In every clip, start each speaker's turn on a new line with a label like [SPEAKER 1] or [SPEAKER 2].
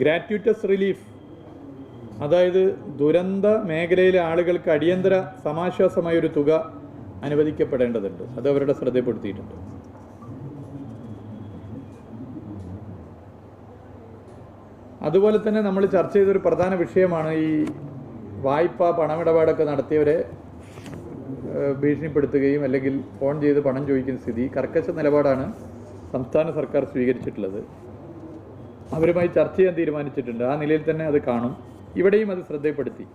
[SPEAKER 1] ഗ്രാറ്റുവിറ്റസ് relief. അതായത് ദുരന്ത മേഖലയിലെ ആളുകൾക്ക് അടിയന്തര സമാശ്വാസമായ ഒരു തുക അനുവദിക്കപ്പെടേണ്ടതുണ്ട്. അത് അവരുടെ ശ്രദ്ധപ്പെടുത്തിയിട്ടുണ്ട് അതുപോലെ തന്നെ നമ്മൾ ചർച്ച ചെയ്തൊരു പ്രധാന വിഷയമാണ് ഈ വായ്പ പണമിടപാടൊക്കെ നടത്തിയവരെ ഭീഷണിപ്പെടുത്തുകയും അല്ലെങ്കിൽ ഫോൺ ചെയ്ത് പണം ചോദിക്കുന്ന സ്ഥിതി. കർക്കശ നിലപാടാണ് സംസ്ഥാന സർക്കാർ സ്വീകരിച്ചിട്ടുള്ളത്. അവരുമായി ചർച്ച ചെയ്യാൻ തീരുമാനിച്ചിട്ടുണ്ട്. ആ നിലയിൽ തന്നെ അത് കാണും. ഇവിടെയും അത് ശ്രദ്ധയിൽപ്പെടുത്തി.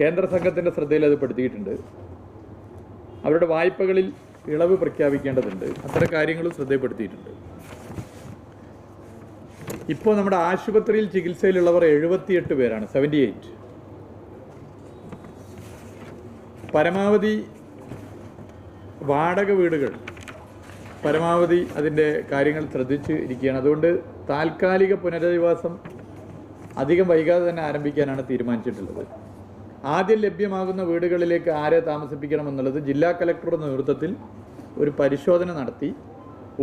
[SPEAKER 1] കേന്ദ്ര സംഘത്തിന്റെ ശ്രദ്ധയിൽ അത് പെടുത്തിയിട്ടുണ്ട്. അവരുടെ വായ്പകളിൽ ഇളവ് പ്രഖ്യാപിക്കേണ്ടതുണ്ട്. അത്തരം കാര്യങ്ങളും ശ്രദ്ധയിൽപ്പെടുത്തിയിട്ടുണ്ട്. ഇപ്പോൾ നമ്മുടെ ആശുപത്രിയിൽ ചികിത്സയിലുള്ളവർ എഴുപത്തിയെട്ട് പേരാണ്. സെവന്റി എയ്റ്റ് പരമാവധി വാടക വീടുകൾ പരമാവധി അതിന്റെ കാര്യങ്ങൾ ശ്രദ്ധിച്ച് ഇരിക്കുകയാണ്. അതുകൊണ്ട് താൽക്കാലിക പുനരധിവാസം അധികം വൈകാതെ തന്നെ ആരംഭിക്കാനാണ് തീരുമാനിച്ചിട്ടുള്ളത്. ആദ്യം ലഭ്യമാകുന്ന വീടുകളിലേക്ക് ആരെ താമസിപ്പിക്കണമെന്നുള്ളത് ജില്ലാ കലക്ടറുടെ നേതൃത്വത്തിൽ ഒരു പരിശോധന നടത്തി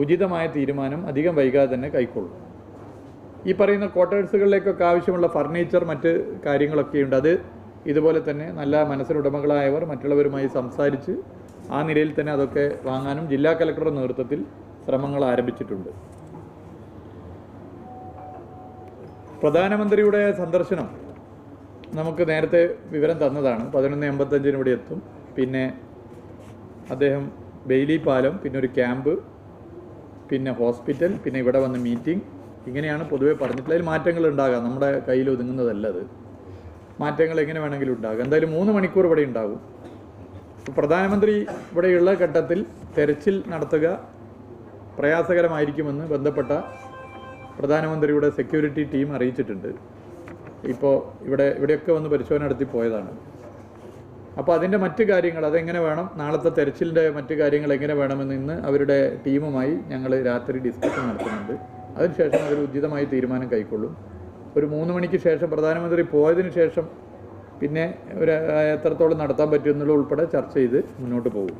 [SPEAKER 1] ഉചിതമായ തീരുമാനം അധികം വൈകാതെ തന്നെ കൈക്കൊള്ളും. ഈ പറയുന്ന ക്വാർട്ടേഴ്സുകളിലേക്കൊക്കെ ആവശ്യമുള്ള ഫർണിച്ചർ മറ്റ് കാര്യങ്ങളൊക്കെയുണ്ട്. അത് ഇതുപോലെ തന്നെ നല്ല മനസ്സിനുടമകളായവർ മറ്റുള്ളവരുമായി സംസാരിച്ച് ആ നിലയിൽ തന്നെ അതൊക്കെ വാങ്ങാനും ജില്ലാ കലക്ടറുടെ നേതൃത്വത്തിൽ ശ്രമങ്ങൾ ആരംഭിച്ചിട്ടുണ്ട്. പ്രധാനമന്ത്രിയുടെ സന്ദർശനം നമുക്ക് നേരത്തെ വിവരം തന്നതാണ്. പതിനൊന്ന് എൺപത്തഞ്ചിന് ഇവിടെ എത്തും. പിന്നെ അദ്ദേഹം ബെയിലി പാലം പിന്നെ ഒരു ക്യാമ്പ് പിന്നെ ഹോസ്പിറ്റൽ പിന്നെ ഇവിടെ വന്ന് മീറ്റിംഗ്. ഇങ്ങനെയാണ് പൊതുവെ പറഞ്ഞിട്ടുള്ളത് അതിൽ മാറ്റങ്ങൾ ഉണ്ടാകാം. നമ്മുടെ കയ്യിൽ ഒതുങ്ങുന്നതല്ല അത്. മാറ്റങ്ങൾ എങ്ങനെ വേണമെങ്കിലും ഉണ്ടാകും. എന്തായാലും മൂന്ന് മണിക്കൂർ ഇവിടെ ഉണ്ടാകും പ്രധാനമന്ത്രി ഇവിടെയുള്ള ഘട്ടത്തിൽ തെരച്ചിൽ നടത്തുക പ്രയാസകരമായിരിക്കുമെന്ന് ബന്ധപ്പെട്ട പ്രധാനമന്ത്രിയുടെ സെക്യൂരിറ്റി ടീം അറിയിച്ചിട്ടുണ്ട്. ഇപ്പോൾ ഇവിടെ ഇവിടെയൊക്കെ വന്ന് പരിശോധന നടത്തി പോയതാണ്. അപ്പോൾ അതിന്റെ മറ്റു കാര്യങ്ങൾ അതെങ്ങനെ വേണം? നാളത്തെ തെരച്ചിലിന്റെ മറ്റു കാര്യങ്ങൾ എങ്ങനെ വേണമെന്ന് ഇന്ന് അവരുടെ ടീമുമായി ഞങ്ങൾ രാത്രി ഡിസ്കഷൻ നടത്തുന്നുണ്ട്. അതിനുശേഷം അവർ ഉചിതമായി തീരുമാനം കൈക്കൊള്ളും. ഒരു മൂന്ന് മണിക്ക് ശേഷം പ്രധാനമന്ത്രി പോയതിന് ശേഷം പിന്നെ ഒരു എത്രത്തോളം നടത്താൻ പറ്റുമെന്നുള്ള ഉൾപ്പെടെ ചർച്ച ചെയ്ത് മുന്നോട്ട് പോകും.